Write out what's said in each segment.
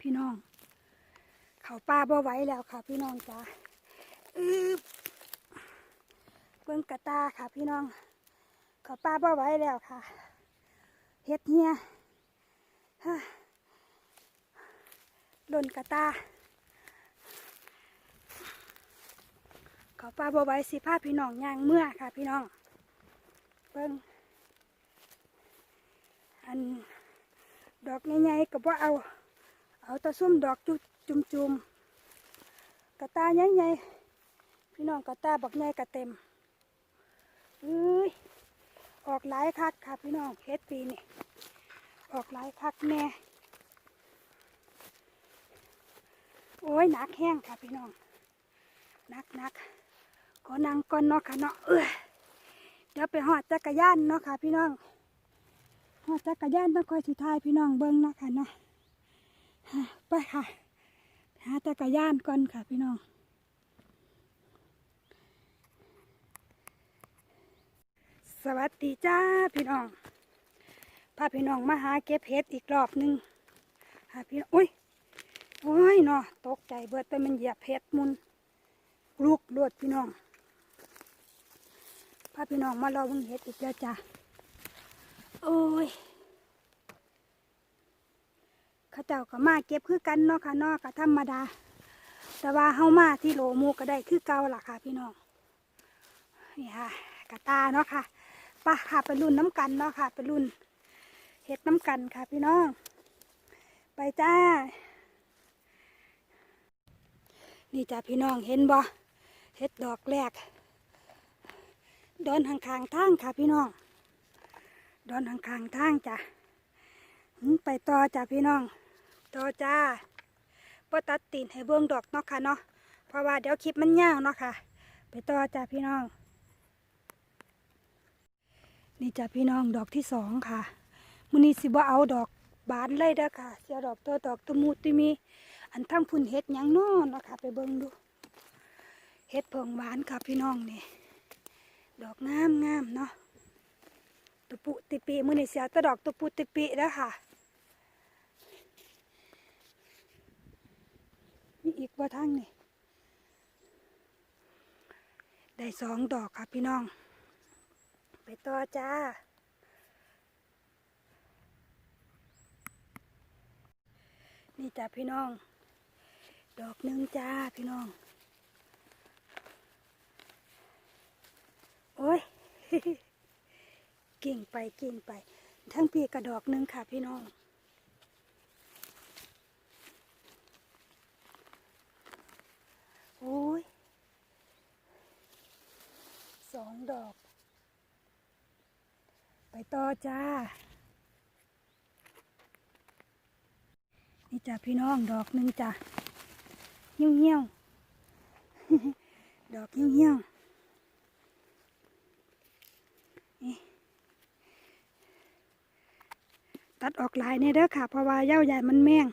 พี่น้อง เขาป้าบ่ไหว้แล้วค่ะ พี่น้องจ้าอืบเบิ่งกระตาค่ะ พี่น้อง เขาป้าบ่ไหว้แล้วค่ะเฮ็ดเฮียฮะโดนกระตาเขาป้าบ่ไหว้สิพาพี่น้องย่างเมื่อค่ะ พี่น้อง เบิ่งอันดอกใหญ่ๆก็บ่เอา เอาตะซุ่มดอกจุจุมๆกระตาใหญ่ๆพี่น้องกระตาบักใหญ่กระเต็มเอ้ยออกหลายคักค่ะพี่น้องเฮ็ดปีนี่ออกหลายคักแน่โอ้ยหนักแห้งค่ะพี่น้องหนักหนักก็นั่งก่อนเนาะค่ะเนาะเออเดี๋ยวไปหอดจักรยานเนาะค่ะพี่น้องหอดจักรยานต้องคอยสิทายพี่น้องเบิ้งเนาะค่ะเนาะ ไปค่ะ หาจักรยานก่อนค่ะพี่น้อง สวัสดีจ้าพี่น้อง พาพี่น้องมาหาเก็บเห็ดอีกรอบหนึ่งหาพี่น้องอุ้ยโอ้ยเนาะตกใจเบิดแต่มันเหยียบเห็ดมุนลูกลวดพี่น้อง พาพี่น้องมารอเบิ่งเห็ดอีกแล้วจ้าโอ้ย เขาเจ้าก็มาเก็บคือกันเนาะค่ะเนาะก็ธรรมดา แต่ว่าเฮามาที่โหลหมูก็ได้คือเก่าล่ะค่ะ พี่น้องนี่ค่ะกระตาเนาะค่ะป้าค่ะไปรุ่นน้ำกันเนาะค่ะไปรุ่นเห็ดน้ำกันค่ะ พี่น้อง ไปจ้า นี่จ้าพี่น้องเห็นบ่เห็ดดอกแรกเดินห่างๆทางค่ะ พี่น้องเดินห่างๆทางจ้ะไปต่อจ้าพี่น้อง ต่อจ้าปตัดตีนให้เบื้องดอกเนาะค่ะเนาะเพราะว่าเดี๋ยวคลิปมันยาวเนาะค่ะ ไปต่อจ้าพี่น้อง นี่จ้าพี่น้องดอกที่สองค่ะมือนี้สิบ่เอาดอกบานเลยเด้อค่ะเสียดอกตัวดอกตะมูติมี อันทั้งพุ่นเฮ็ดยังน้อเนาะค่ะ ไปเบิ่งดูเฮ็ดเพิงหวานค่ะพี่น้องนี่ดอกงามงามเนาะตุปุติปิมือนี่เสียแตะดอกตุปุติปิแล้วค่ะ มีอีกว่าทั้งนี่ ได้สองดอกค่ะพี่น้อง ไปต่อจ้า นี่จ้าพี่น้อง ดอกหนึ่งจ้าพี่น้อง โอ้ย กิ่งไปกิ่งไป ทั้งปีกระดอกหนึ่งค่ะพี่น้อง โอ้ยส องดอก ไปต่อจ้า นี่จ้ะพี่น้องดอกหนึ่งจ้ะเงี้ยวเงี้ยวดอกเงี้ยวเงี้ยวนี่ตัดออกลายเนี่ยเด้อค่ะ เพราะว่าเย้าใหญ่มันแมง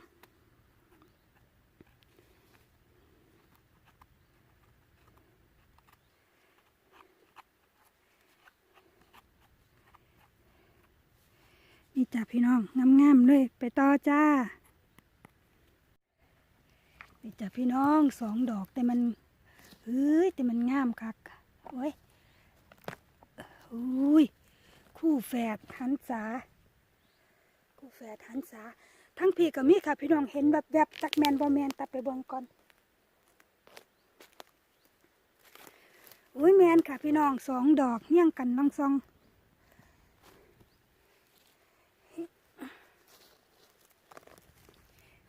จ้ะพี่น้องงามๆเลย ไปต่อจ้านี่จ้ะพี่น้องสองดอกแต่มันเฮ้ยแต่มันงามคักโอ้ยอุ้ยคู่แฝดหันษากูแฝดหันษาทั้งพี่กับมีค่ะ พี่น้องเห็นแบบแบบจักแมนบอแมนตัดไปเบิ่งก่อนอุ้ยแมนค่ะพี่น้องสองดอกเฮี้ยงกันลองซอง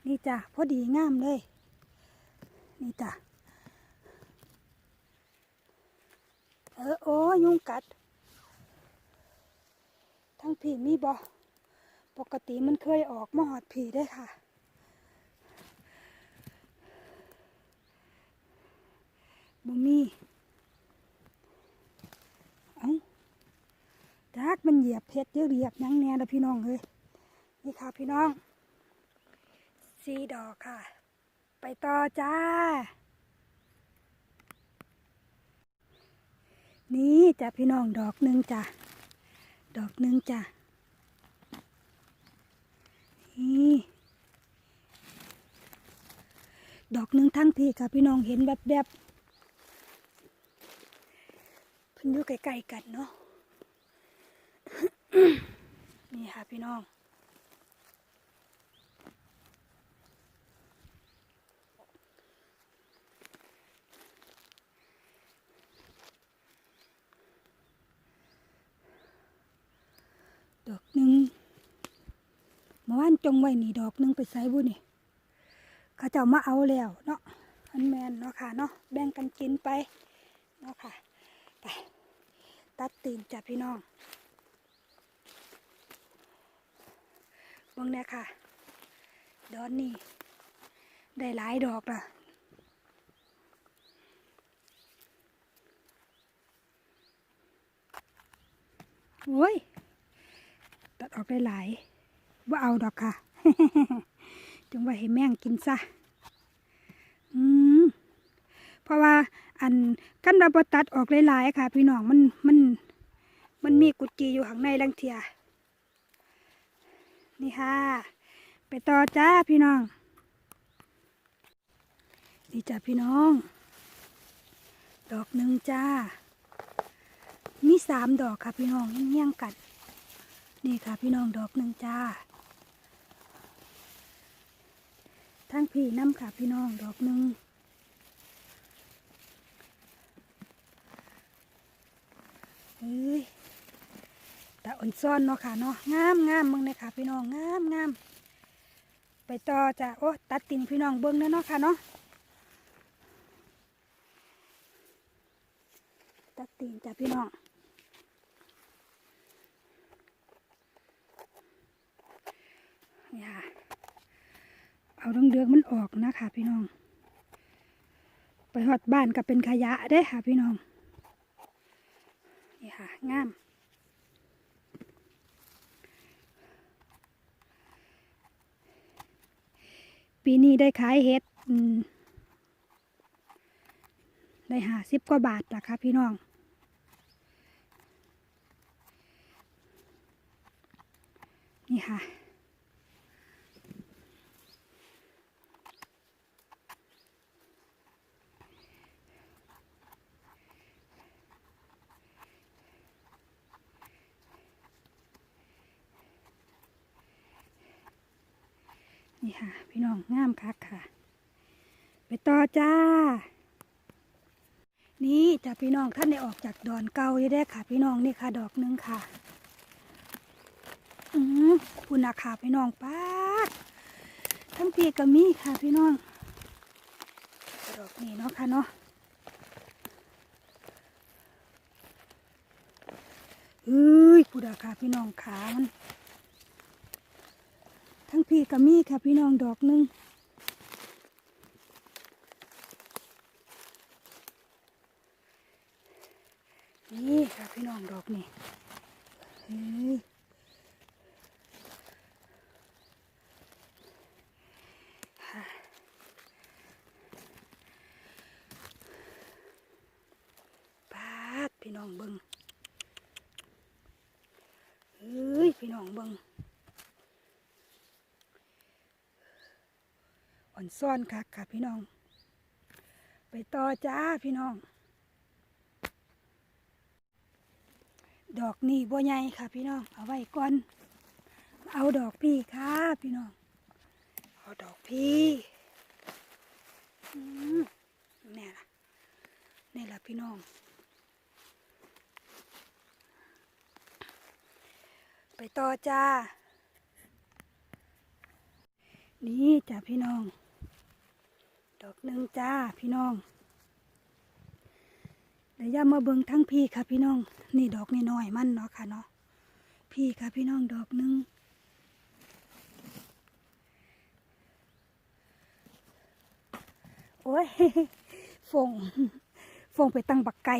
นี่จ้ะพอดีงามเลย นี่จ้ะเออโอ้ยุงกัด ทั้งพี่มีบอปกติมันเคยออกมาหอดผีได้ค่ะ บ่มีเอ้าจักมันเหยียบเพชรเยอะเหยียบยังแน่ละพี่น้องเอ้ยนี่ค่ะพี่น้อง สีดอกค่ะ ไปต่อจ้า นี่จ้ะพี่น้องดอกหนึ่งจ้ะ ดอกหนึ่งจ้ะ นี่ ดอกหนึ่งทั้งพี่ค่ะพี่น้องเห็นแบบแบบเพิ่นอยู่ใกล้ๆกันเนาะ นี่ค่ะพี่น้อง ดอกหนึ่งเมื่านจงไว้นี่ดอกหนึ่งไปใส่บุนี่เขาเจ้ามาเอาแล้วเนาะอันแมนเนาะค่ะเนาะแบ่งกันกินไปเนาะค่ะไปตัดตีนจ้ะพี่น้องเบิ่งเนี่ยค่ะ ดอนนี่ได้หลายดอกละโอ้ย ตัดออกได้หลายว่าเอาดอกค่ะจึงว่าให้แม่งกินซะอืมเพราะว่าอันกันเราบตัดออกหลายๆค่ะ พี่น้องมันมัน มันมีกุจีอยู่ข้างในลังเทียนี่ค่ะ ไปต่อจ้าพี่น้องนี่จ้าพี่น้อง ดอกหนึ่งจ้ามีสามดอกค่ะพี่น้องเงี้ยงกัน นี่ค่ะพี่น้องดอกหนึ่งจ้า ทั้งพี่น้ำค่ะพี่น้องดอกหนึ่งเฮ้ยตาอ่อนซ่อนเนาะค่ะเนาะงามงามมึงเลยค่ะพี่น้องงามงามไปต่อจ้ะโอ้ตัดติ่งพี่น้องเบิ้งเด้อเนาะค่ะเนาะตัดติ่งจ้ะพี่น้อง นี่ค่ะ เอาเดืองๆมันออกนะคะ พี่น้อง ไปหอดบ้านก็เป็นขยะได้ค่ะ พี่น้อง นี่ค่ะงามปีนี้ได้ขายเห็ดได้หาสิบกว่าบาทละค่ะพี่น้อง นี่ค่ะ นี่ค่ะ พี่น้องงามคักค่ะ ไปต่อจ้า นี่จ้ะพี่น้องท่านได้ออกจากดอนเก่าอยู่ได้ค่ะ พี่น้องนี่ค่ะ ดอกหนึงค่ะ อืมคุณนาค่ะพี่น้องป้าทั้งปีกมีค่ะพี่น้องดอกนี้เนาะค่ะเนาะเอ้ยกูดาค่ะพี่น้องขามัน ทั้งพี่กับมี่ค่ะพี่น้องดอกหนึ่งนี่ค่ะพี่น้องดอกนี่เฮ้ยค่ะปาดพี่น้องเบิงเฮ้ยพี่น้องเบิง อ่อน ซ่อนค่ะค่ะพี่น้อง ไปต่อจ้าพี่น้อง ดอกนี่บัวใหญ่ค่ะพี่น้อง เอาไว้ก่อน เอาดอกพี่ค่ะพี่น้อง เอาดอกพี่นี่ล่ะนี่ล่ะพี่น้อง ไปต่อจ้านี่จ้าพี่น้อง อกหนึ่งจ้าพี่น้องเดี๋ยวย่ามาเบิ่งทั้งพี่ค่ะพี่น้อง นี่ดอกนี่น้อยมันเนาะค่ะเนาะพี่ค่ะพี่น้องดอกหนึ่งโอ้ยฟงฟงไปตั้งบักไก่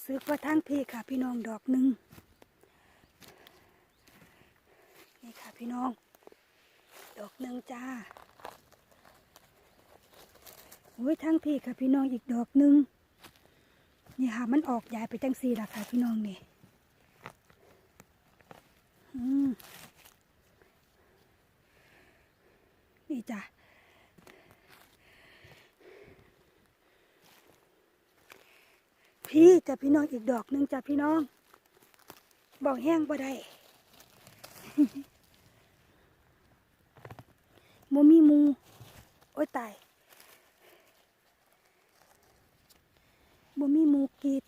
รู้สึกว่าทั้งพี่ค่ะพี่น้องดอกหนึ่งนี่ค่ะพี่น้อง ดอกหนึ่งจ้าโอ้ยทั้งพี่ค่ะพี่น้องอีกดอกหนึ่งนี่ค่ะมันออกใหญ่ไปจังสี่ละค่ะพี่น้องนี่อืมนี่จ้ะ พี่จะพี่น้องอีกดอกหนึ่งจะพี่น้อง บอกแห้งบ่ได้โมมีมู โอ้ยตายบ่มีมูกีด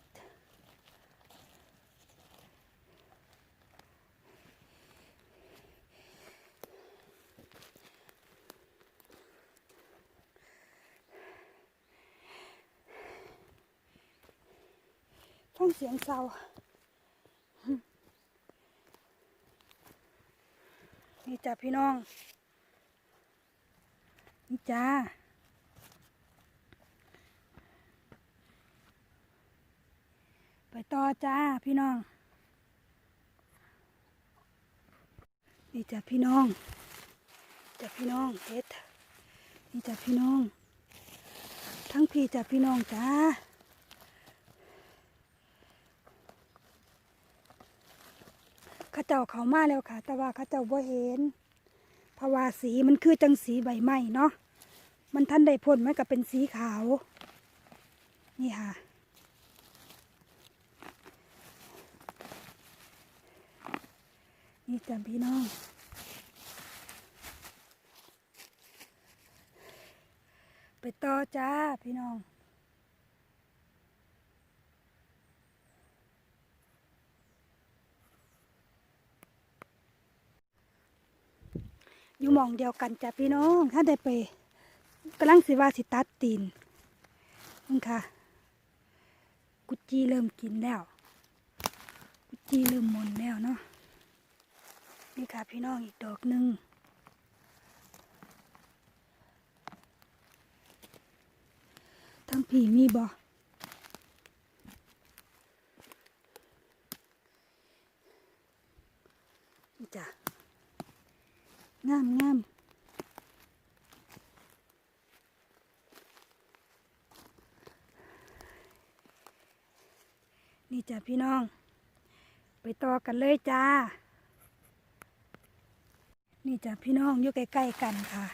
ฟังเสียงเศร้านี่จ้ะพี่น้อง นี่จ้าไปต่อจ้าพี่น้อง นี่จ้ะพี่น้องจ้ะพี่น้องเฮ็ดนี่จ้ะพี่น้อง ทั้งพี่จ้ะพี่น้องจ้า เข้าเจ้าเขามาแล้วค่ะ แต่ว่าข้าเจ้าบ่เห็นเพราะว่าสีมันคือจังสีใบไม้เนาะมันทันได้พ่นมันก็เป็นสีขาว นี่ค่ะ นี่จ้ะพี่น้องไปต่อจ้าพี่น้อง อยู่มองเดียวกันจ้ะพี่น้องถ้าได้ไปกำลังสิว่าสิตัดตีนนี่ค่ะ กุจีเริ่มกินแล้ว กุจีเริ่มมนแล้วเนาะนี่ค่ะพี่น้องอีกดอกหนึ่งทั้งผีมีบ่นี่จ้ะ งามงามนี่จ้ะพี่น้อง ไปต่อกันเลยจ้า นี่จ้ะพี่น้องอยู่ใกล้ๆกันค่ะ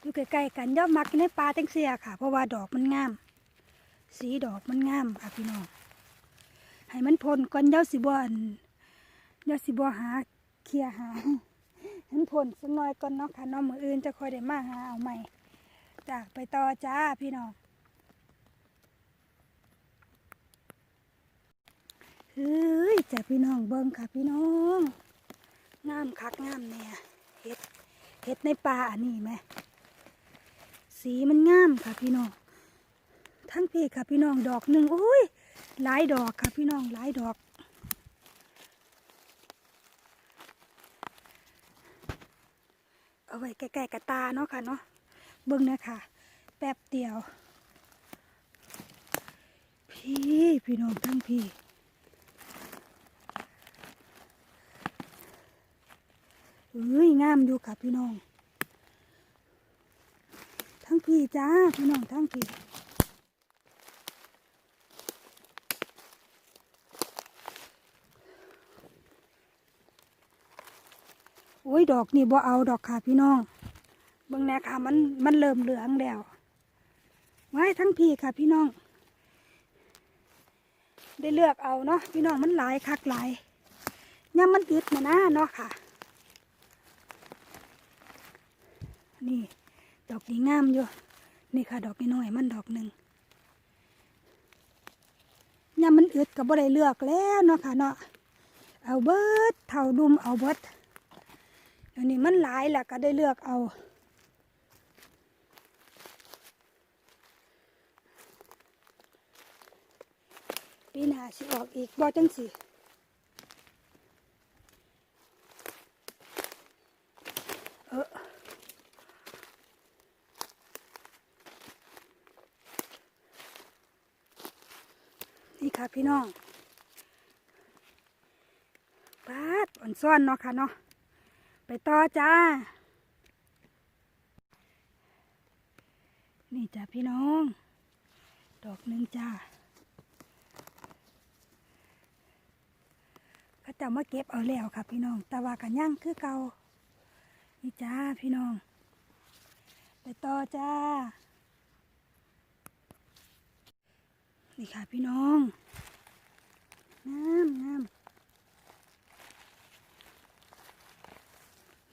อยู่ใกล้ๆกันย่อมมักในป่าแตงเสียค่ะ เพราะว่าดอกมันงาม สีดอกมันงามค่ะพี่น้อง ให้มันพ่นก่อนเย้าสิบอนเย้าสิบอหาเคลียหา เห็นผลสักหน่อยก่อนเนาะค่ะน้องมืออื่นจะคอยได้มาหาเอาใหม่จากไปต่อจ้าพี่น้องเฮ้ยจ้าพี่น้องเบิ้งค่ะพี่น้องงามคักงามเนี่ยเห็ดเห็ดในป่าอันนี้ไหมสีมันงามค่ะพี่น้องทั้งเพี่ค่ะพี่น้องดอกหนึ่งโอ้ยหลายดอกค่ะพี่น้องหลายดอก เอาไว้ใกล้ๆกับตาเนาะค่ะเนาะเบิ่งนะค่ะ แป๊บเดียว พี่พี่น้องทั้งพี่เอ้ยงามอยู่ค่ะพี่น้อง ทั้งพี่จ้าพี่น้องทั้งพี่ อ้ยดอกนี่บ่เอาดอกค่ะพี่น้องเบิ่งแน่ค่ะมันมันเริ่มเหลืองแล้วไว้ทั้งพี่ค่ะพี่น้อง ได้เลือกเอาเนาะพี่น้องมันหลายคักหลายย่ำมันอึดนะนะเนาะค่ะ นี่ดอกนี้งามอยู่นี่ค่ะ ดอกน้อยมันดอกหนึ่งย่ำมันอึดก็บ่ได้เลือกแล้วเนาะค่ะเนาะเอาเบิดเท่าดุมเอาเบิด เดี๋ยวนี้มันหลายแหละก็ได้เลือกเอา ปีหน้าสิออกอีกบ่จังสิเออนี่ค่ะพี่น้องปาดอ่อนซ่อนเนาะค่ะเนาะ ต่อจ้า นี่จ้ะพี่น้อง ดอกหนึ่งจ้าข้าจะมาเก็บเอาแล้วค่ะพี่น้อง แต่ว่ากันย่างคือเก่านี่จ้าพี่น้อง ไปต่อจ้า นี่ค่ะพี่น้อง น้ำน้ำ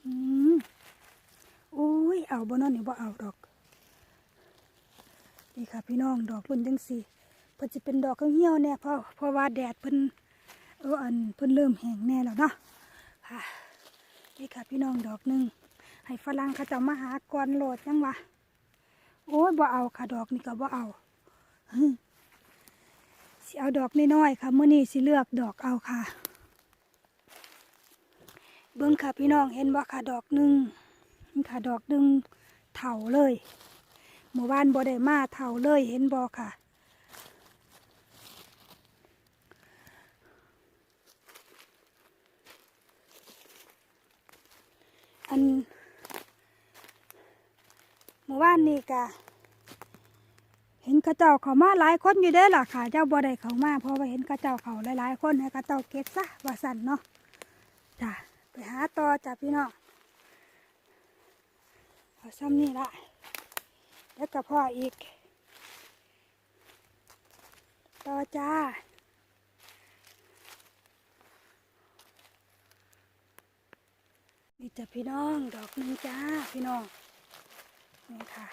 อืมโอ้ย เอาบ่นอนนี่บ่เอาดอก นี่ค่ะพี่น้องดอกรุ่นจังสี่เพิ่นจะเป็นดอกเหี่ยวๆเนี่ยเพราะเพราะว่าแดดเพิ่นเอออันเพิ่นเริ่มแห้งแน่แล้วเนาะค่ะนี่ค่ะพี่น้องดอกหนึ่งให้ฝรั่งเขาจะมาหาก่อนโหลดยังวะโอ้ยบ่เอาค่ะดอกนี่ก็บ่เอาฮึสิเอาดอกน้อยๆค่ะเมื่อนี้สิเลือกดอกเอาค่ะ เบิ่งค่ะพี่น้องเห็นบ่ค่ะดอกหนึ่งนี่ค่ะดอกหนึ่งเถาเลยเมื่อวานบ่ได้มาเถาเลยเห็นบ่ค่ะอันเมื่อวานนี่กะเห็นกระเจ้าเขามาหลายคนอยู่เด้อล่ะค่ะ เจ้าบ่ได้เขามาเพราะว่าเห็นกระเจ้าเขาหลายๆคนให้กระเจ้าเก็บซะว่าสั่นเนาะจ้ะ หาต่อจ้ะพี่น้องเอาซ้ำนี่ละแล้วก็พ่ออีก ต่อจ้านี่จ้ะพี่น้องดอกหนึ่งจ้าพี่น้องนี่ค่ะ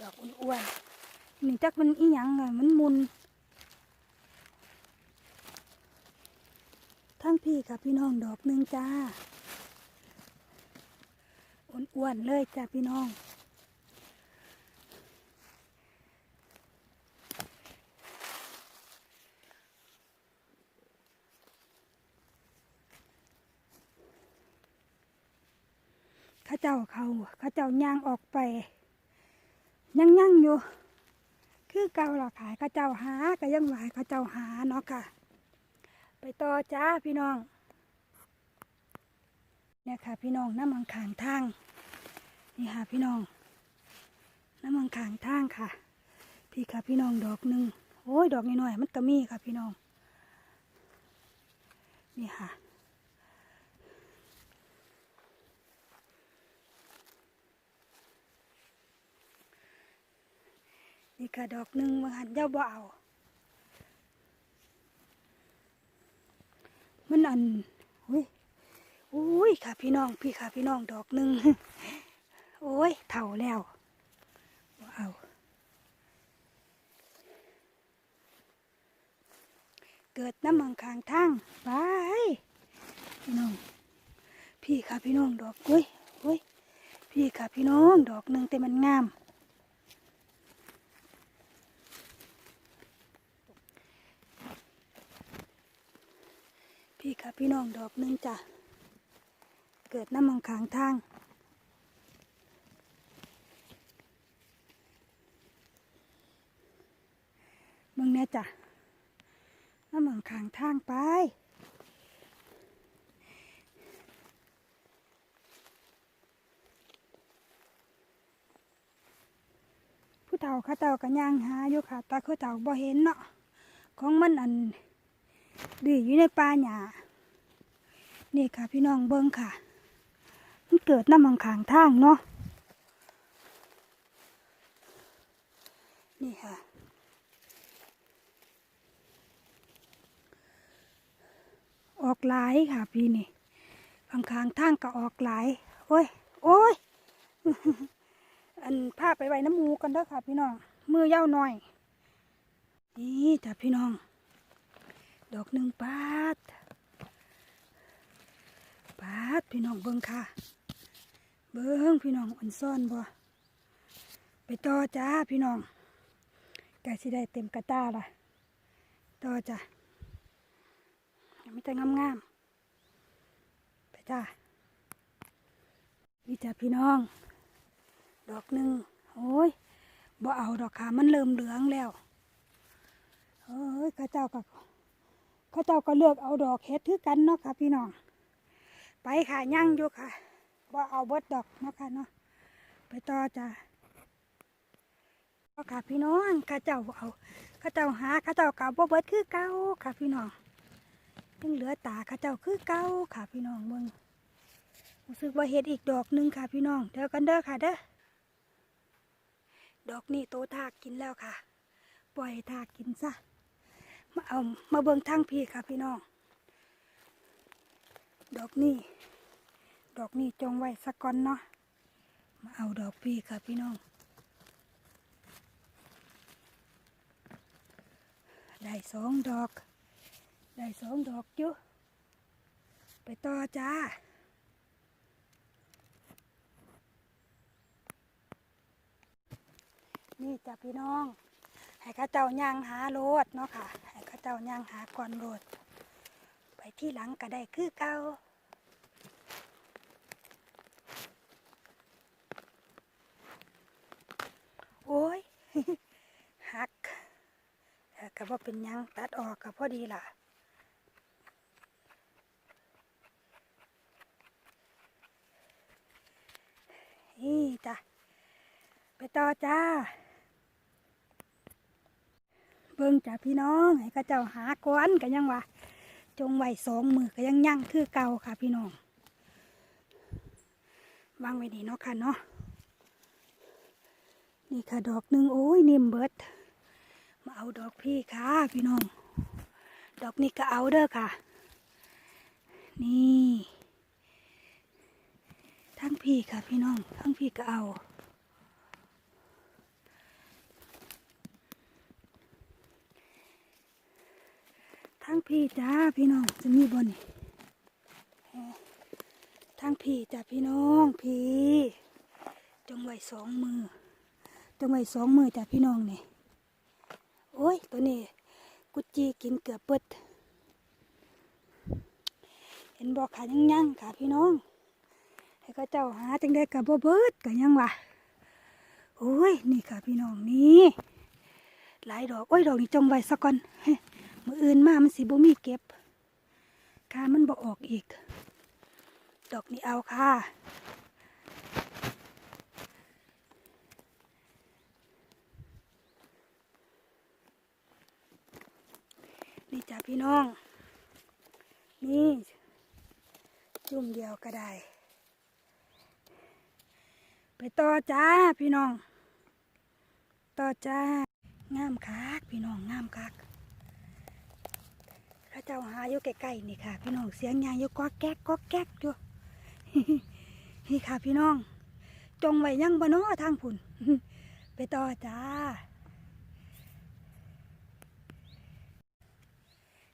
ดอกอ้วนๆนี่จักมันอีหยังไงมันมุน ทั้งพี่ค่ะพี่น้องดอกหนึ่งจ้าอ้วนๆเลยจ้าพี่น้อง ข้าเจ้าเขาข้าเจ้าย่างออกไปยังยังอยู่ คือเก่าหรอขายข้าเจ้าหาก็ยังหวเข้าเจ้าหาเนาะค่ะ ไปต่อจ้าพี่น้องเนี่ยค่ะพี่น้องน้ำมันขางทางนี่ค่ะพี่น้อง น้ำมันขางทางค่ะพี่ค่ะพี่น้องดอกหนึ่งโอ้ยดอกน้อยๆมันก็มีค่ะพี่น้องนี่ค่ะนี่ค่ะดอกหนึ่งมาหันเจ้าบ่เอา มันอันอุ้ยอุ้ยค่ะพี่น้องพี่ค่ะพี่น้องดอกหนึ่งโอ้ยเถ่าแล้วเอาเกิดน้ำมังคางทางไปพี่น้อง พี่ค่ะพี่น้องดอกอุ้ยอุ้ยพี่ค่ะพี่น้องดอกหนึ่งแต่มันงาม พี่ค่ะพี่น้องดอกนึงจ้ะ เกิดน้ำมังขางทาง มึงเนี่ยจ้ะ น้ำมังขางทางไปผู้เฒ่าข้าเจ้ากันย่างหาอยู่ค่ะแต่เขาเฒ่าบ่เห็นเนาะของมันอัน ดื้ออยู่ในป่าหญ้านี่ค่ะพี่น้องเบิ้งค่ะ มันเกิดน้ำมังขางทางเนาะนี่ค่ะ ออกหลายค่ะพี่นี่ข้างขางทางก็ออกหลายโอ้ยโอ้ยอันพาไปไว้น้ำมูกันเด้อค่ะ พี่น้องมือเย้าหน่อย นี่จ้ะพี่น้อง ดอกหนึ่งปาดปาดพี่น้องเบิ้งค่ะ เบิ้งพี่น้องอ่อนซ่อนบ่ไปต่อจ้าพี่น้องไก่สิได้เต็มกระตาละต่อจ้ะยังไม่แต่งามๆไปจ้านี่จ้ะพี่น้อง ดอกหนึ่งโอ้ยบ่เอาดอกค่ะมันเริ่มเหลืองแล้วเอ้ยข้าเจ้ากับ เขาเจ้าก็เลือกเอาดอกเฮ็ดคือกันเนาะค่ะพี่น้องไปค่ะย่างอยู่ค่ะว่าเอาเบิดดอกเนาะค่ะเนาะไปต่อจ้ะก็ค่ะพี่น้องข้าเจ้าเอาข้าเจ้าหาข้าเจ้าเก่าบ่เบิดคือเก่าค่ะพี่น้องยังเหลือตาข้าเจ้าคือเก่าค่ะพี่น้องเบิ่งรู้สึกว่าเห็ดอีกดอกหนึ่งค่ะพี่น้องเดี๋ยวกันเด้อค่ะเด้อดอกนี้โตทากกินแล้วค่ะ ปล่อยทากกินซะ มาเอามาเบิ่งทางพี่ค่ะพี่น้อง ดอกนี้ดอกนี้จงไว้สักก่อนเนาะ มาเอาดอกพี่ค่ะพี่น้อง ได้สองดอก ได้สองดอกอยู่ไปต่อจ้านี่จ้ะพี่น้อง ให้ข้าเจ้าย่างหาโลดเนาะค่ะ ให้ เจ้าย่างหาก่อนโหลด ไปที่หลังก็ได้คือเก่าโอ้ยหักก็บ่เป็นยังตัดออกก็พอดีล่ะนี่จ้ะไปต่อจ้า บิ่งจ้ะพี่น้องให้ข้าเจ้าหาก้อนกันยังวะจงไหวสองมือก็ยังยั่งคือเก่าค่ะพี่น้องวางไว้นี่เนาะค่ะเนาะนี่ค่ะดอกหนึ่งโอ้ยนิ่มเบิด มาเอาดอกพี่ค่ะพี่น้อง ดอกนี้ก็เอาเด้อค่ะ นี่ ทั้งพี่ค่ะพี่น้อง ทั้งพี่ก็เอา ทั้งพี่จ้าพี่น้องจะมีบนทั้งพี่จ้าพี่น้องพี่จงไว้สองมือจงไว้สองมือจ้ะพี่น้องนี่โอ้ยตัวนี้กุจีกินเกือบเปิดเห็นบอกขายังยังค่ะพี่น้องให้เข้าเจ้าหาจังได้กับบ่เบิดกันยังวะโอ้ยนี่ค่ะพี่น้องนี่หลายดอกโอ้ยดอกนี้จงไว้สักก่อนเฮ้ มืออื่นมามันสิบ่มีเก็บค่ามันบ่ออกอีก ดอกนี้เอาค่ะนี่จ้ะพี่น้อง นี่จุ่มเดียวก็ได้ ไปต่อจ้าพี่น้อง ต่อจ้างามคักพี่น้องงามคัก ข้าเจ้าหาอยู่ใกล้ๆนี่ค่ะ พี่น้องเสียงยางอยู่ก็แก๊กก็แก๊กอยู่นี่ค่ะ พี่น้อง จงไว้ยังบ่นอทางผุนไปต่อจ้า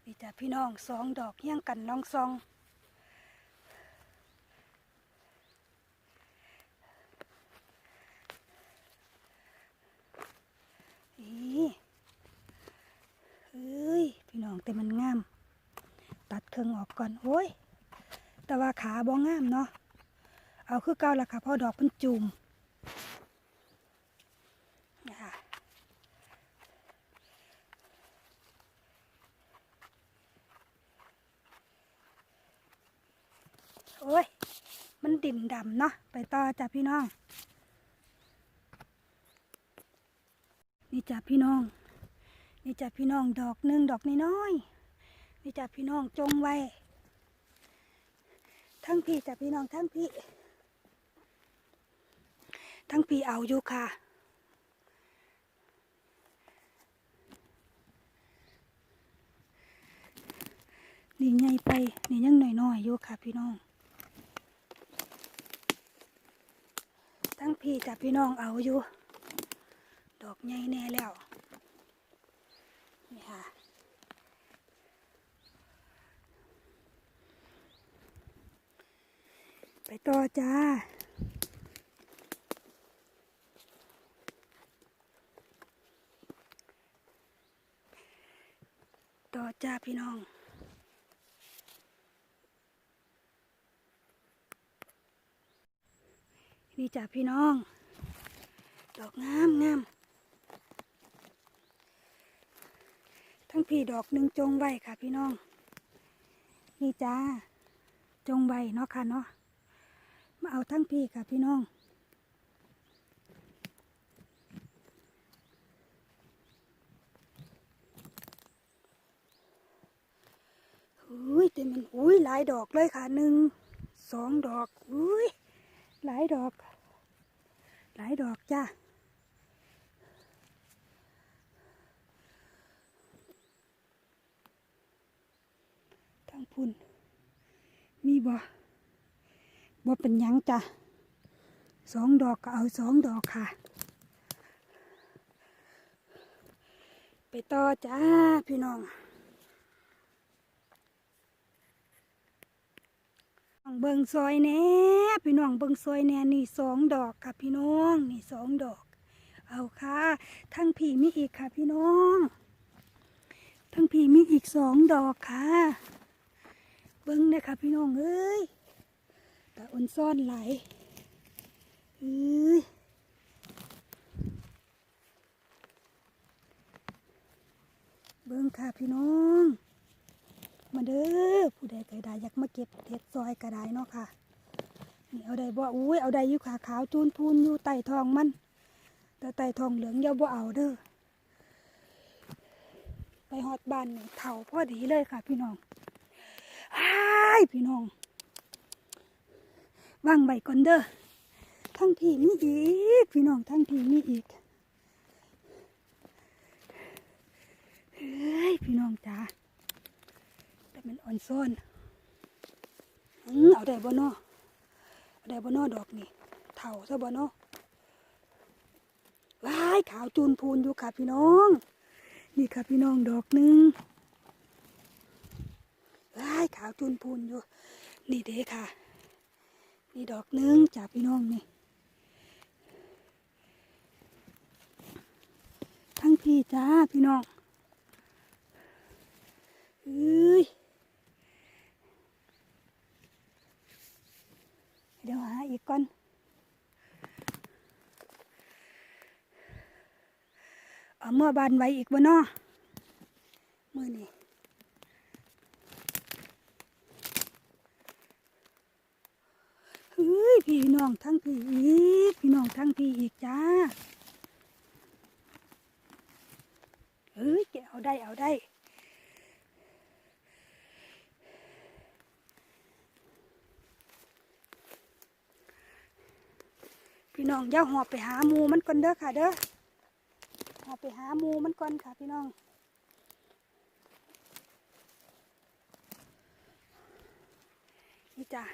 นี่จ้ะพี่น้องสองดอกเฮี้ยงกันลองซองนี่เฮ้ย พี่น้องแต่มันงาม ตัดเครื่องออกก่อนโอ้ย แต่ว่าขาบ่งามเนาะ เอาคือเก่าละค่ะพอดอกมันจุ่มนี่ค่ะโอ้ย มันดิ่มดำเนาะ ไปต่อจ้ะพี่น้อง นี่จ้ะพี่น้อง นี่จ้ะพี่น้องดอกหนึ่งดอกน้อยๆ นี่จ้ะพี่น้องจงไว้ ทั้งพี่จ้ะพี่น้องทั้งพี่ ทั้งพี่เอาอยู่ค่ะ นี่ใหญ่ไป นี่ยังหน่อยๆอยู่ค่ะพี่น้อง ทั้งพี่จ้ะพี่น้องเอาอยู่ ดอกใหญ่แน่แล้ว นี่ค่ะ ไปต่อจ้าต่อจ้าพี่น้องนี่จ้าพี่น้อง ดอกงามงามทั้งพี่ดอกหนึ่งจงไว้ค่ะพี่น้อง นี่จ้า จงไว้เนาะค่ะเนาะ เอาทั้งพี่ค่ะพี่น้อง อุ้ยแต่มันอุ้ยหลายดอกเลยค่ะหนึ่งสองดอกอุ้ยหลายดอก หลายดอกจ้าทางพุ่นมีบ่ บ่าเป็นยังจ้ะสองดอกก็เอาสองดอกค่ะ ไปต่อจ้าพี่น้องเบิ่งซอยแน่พี่น้องเบิ่งซอยแน่นี่สองดอกค่ะพี่น้องนี่สองดอก เอาค่ะ ทั้งผีมีอีกค่ะพี่น้อง ทั้งผีมีอีกสองดอกค่ะ เบิ่งเนี่ยค่ะพี่น้องเอ้ย ตาอ่อนซ่อนไหลเอ้ยเบิ่งค่ะพี่น้อง มาเด้อผู้ใดก็ได้อยากมาเก็บเห็ดซอยก็ได้เนาะค่ะนี่เอาได้บ่อุ้ยเอาได้อยู่ขาขาวจูนพูนอยู่ใต้ทองมัน แต่ใต้ทองเหลืองอย่าบ่เอาเด้อไปฮอดบ้านนี่เถ่าพอดีเลยค่ะ พี่น้องอ้ายพี่น้อง วางไว้ก่อนเด้อทั้งพี่มีอีก พี่น้องทั้งพี่มีอีกเฮ้ยพี่น้องจ้าแต่มันอ่อนซ่อนอืมเอาได้บ่นอเอาได้บ่นอดอกนี่เท่าซะบ่นอว้ายขาวจูนพูนอยู่ค่ะพี่น้อง นี่ค่ะพี่น้องดอกหนึ่งว้ายขาวจูนพูนอยู่ นี่เด้ค่ะ นี่ดอกหนึ่งจากพี่น้องนี่ทั้งพี่จ้าพี่น้องเอ้ยเดี๋ยวหาอีกก่อนเอาเมื่อบานไว้อีกบ่นาะมื่อนี่เฮ้ย พี่น้องทั้งพี่อีก พี่น้องทั้งพี่อีกจ้าเฮ้ยแกเอาได้เอาได้พี่น้องย่าหอบไปหาหมูมันก่อนเด้อค่ะเด้อหอบไปหาหมูมันก่อนค่ะ พี่น้อง นี่จ้ะ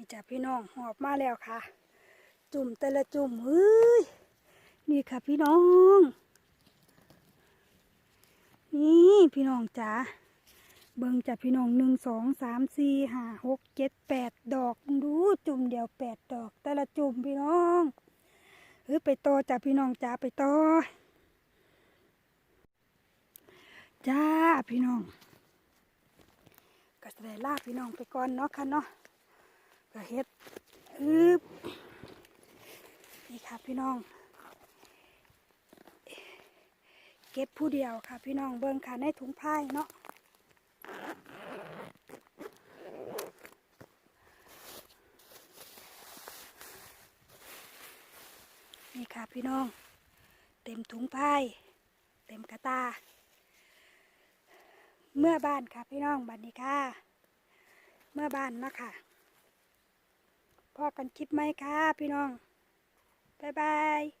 นี่จ้ะพี่น้องหอบมาแล้วค่ะ จุ่มแต่ละจุ่มเฮ้ยนี่ค่ะพี่น้อง นี่พี่น้องจ๋าเบิ่งจากพี่น้องหนึ่งสองสามสี่ห้าหกเจ็ดแปดดอกดูจุ่มเดียวแปดดอก แต่ละจุ่มพี่น้องเออไปต่อจากพี่น้องจ้าไปต่อจ้าพี่น้องก็จะได้ลาพี่น้องไปก่อนเนาะค่ะเนาะ ก็เฮ็ดอึบนี่ค่ะพี่น้อง เก็บผู้เดียวค่ะพี่น้องเบิ่งค่ะในถุงผ้าเนาะนี่ค่ะพี่น้อง เต็มถุงพาเต็มกระตา เมื่อบ้านค่ะพี่น้องบัดนนี้ค่ะ เมื่อบ้านมาค่ะ พอกันคลิปไหมค่ะพี่น้อง บ๊ายบาย